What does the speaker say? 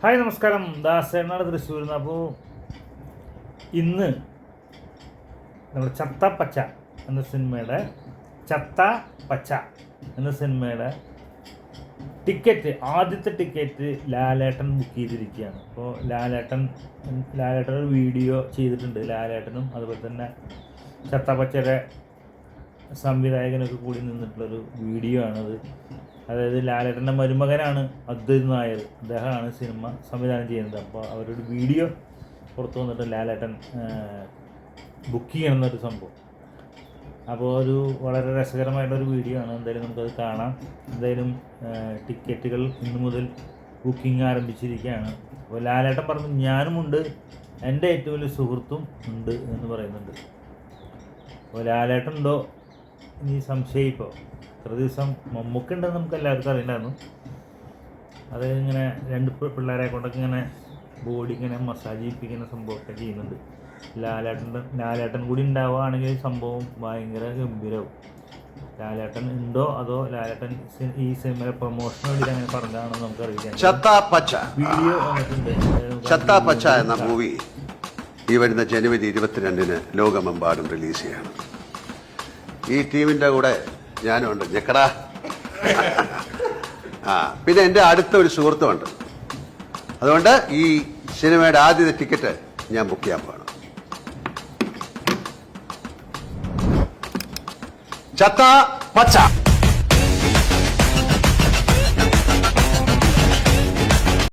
Hi നമസ്കാരം. ദാസേനാണ് തൃശ്ശൂരിൽ നിന്ന് അപ്പോൾ ഇന്ന് നമ്മുടെ ചത്ത പച്ച എന്ന സിനിമയുടെ ചത്ത പച്ച എന്ന സിനിമയുടെ ടിക്കറ്റ് ആദ്യത്തെ ടിക്കറ്റ് ലാലേട്ടൻ ബുക്ക് ചെയ്തിരിക്കുകയാണ്. അപ്പോൾ ലാലേട്ടൻ ലാലേട്ടൻ ഒരു വീഡിയോ ചെയ്തിട്ടുണ്ട്. ലാലേട്ടനും അതുപോലെ തന്നെ ചത്ത പച്ചയുടെ സംവിധായകനൊക്കെ കൂടി നിന്നിട്ടുള്ളൊരു വീഡിയോ ആണത്. അതായത് ലാലേട്ടന്റെ മരുമകനാണ് അദ്വൈത് നായർ. അദ്ദേഹമാണ് സിനിമ സംവിധാനം ചെയ്യുന്നത്. അപ്പോൾ അവരൊരു വീഡിയോ പുറത്തു വന്നിട്ട് ലാലേട്ടൻ ബുക്ക് ചെയ്യണം എന്നൊരു സംഭവം. അപ്പോൾ ഒരു വളരെ രസകരമായിട്ടൊരു വീഡിയോ ആണ്. എന്തായാലും നമുക്കത് കാണാം. എന്തായാലും ടിക്കറ്റുകൾ ഇന്നു മുതൽ ബുക്കിംഗ് ആരംഭിച്ചിരിക്കുകയാണ്. അപ്പോൾ ലാലേട്ടൻ പറഞ്ഞു ഞാനുമുണ്ട്. എന്റെ ഏറ്റവും വലിയ സുഹൃത്തും ഉണ്ട് എന്ന് പറയുന്നുണ്ട്. അപ്പോൾ ലാലേട്ടുണ്ടോ ഇനി സംശയം സംശയിപ്പോ ഇത്ര ദിവസം മമ്മൂക്കുണ്ടെന്ന് നമുക്ക് എല്ലാവർക്കും അറിയണ്ടായിരുന്നു അത് ഇങ്ങനെ രണ്ട് പിള്ളേരെ കൊണ്ടൊക്കെ ഇങ്ങനെ ബോഡി ഇങ്ങനെ മസാജ് ചെയ്യിപ്പിക്കുന്ന സംഭവമൊക്കെ ചെയ്യുന്നുണ്ട്. ലാലേട്ടന്റെ ലാലേട്ടൻ കൂടി ഉണ്ടാവുകയാണെങ്കിൽ സംഭവം ഭയങ്കര ഗംഭീരവും. ലാലേട്ടൻ ഉണ്ടോ അതോ ലാലേട്ടൻ ഈ സിനിമയിലെ പ്രൊമോഷന് വേണ്ടി അങ്ങനെ പറഞ്ഞതാണെന്ന് നമുക്കറിയില്ല. വീഡിയോ വന്നിട്ടുണ്ട്. എന്ന മൂവി ഈ വരുന്ന ജനുവരി ഇരുപത്തിരണ്ടിന് ലോകമെമ്പാടും റിലീസ് ചെയ്യണം. ഈ ടീമിന്റെ കൂടെ ഞാനുണ്ട്. ഞെക്കടാ. ആ പിന്നെ എന്റെ അടുത്ത ഒരു സുഹൃത്തുമുണ്ട്. അതുകൊണ്ട് ഈ സിനിമയുടെ ആദ്യത്തെ ടിക്കറ്റ് ഞാൻ ബുക്ക് ചെയ്യാൻ പോകണം ചത്ത പച്ച.